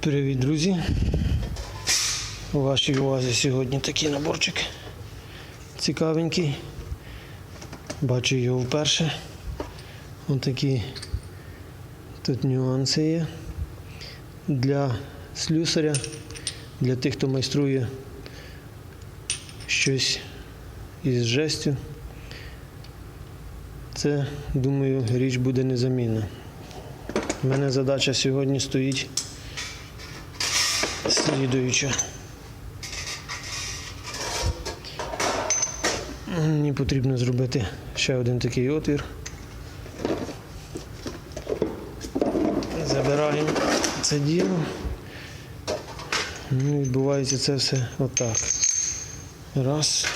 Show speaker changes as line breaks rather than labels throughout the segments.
Привіт, друзі! У вашій увазі сьогодні такий наборчик цікавенький. Бачу його вперше. Ось такі тут нюанси є. Для слюсаря, для тих, хто майструє щось із жестю. Це, думаю, річ буде незамінна. У мене задача сьогодні стоїть слідуюча. Мені потрібно зробити ще один такий отвір. Забираємо це діло. Ну, відбувається це все отак. Раз.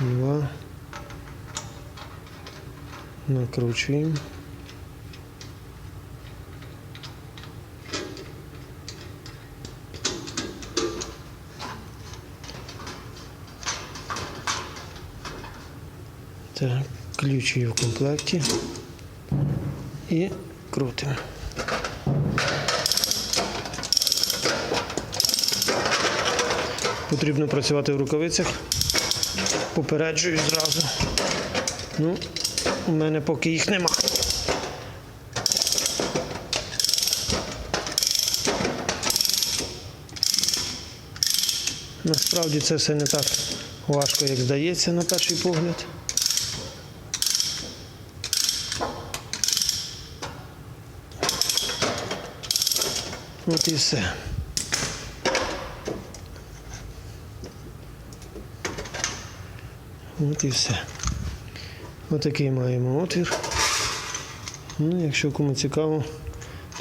Два. Накручуємо. Так, ключ є в комплекті. І крутимо. Потрібно працювати в рукавицях. Попереджую зразу. Ну, у мене поки їх нема. Насправді це все не так важко, як здається на перший погляд. От і все. От і все. Отакий маємо отвір. Ну, якщо кому цікаво,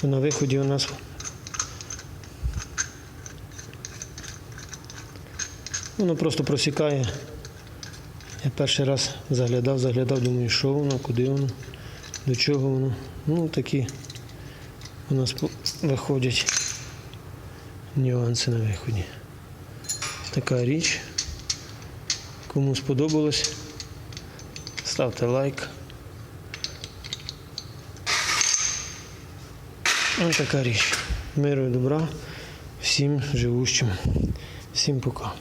то на виході у нас воно просто просікає. Я перший раз заглядав, заглядав, думаю, що воно, куди воно, до чого воно. Ну, такі у нас виходять нюанси на виході. Така річ. Кому сподобалось, ставте лайк. Ось така річ. Миру і добра всім живущим. Всім пока.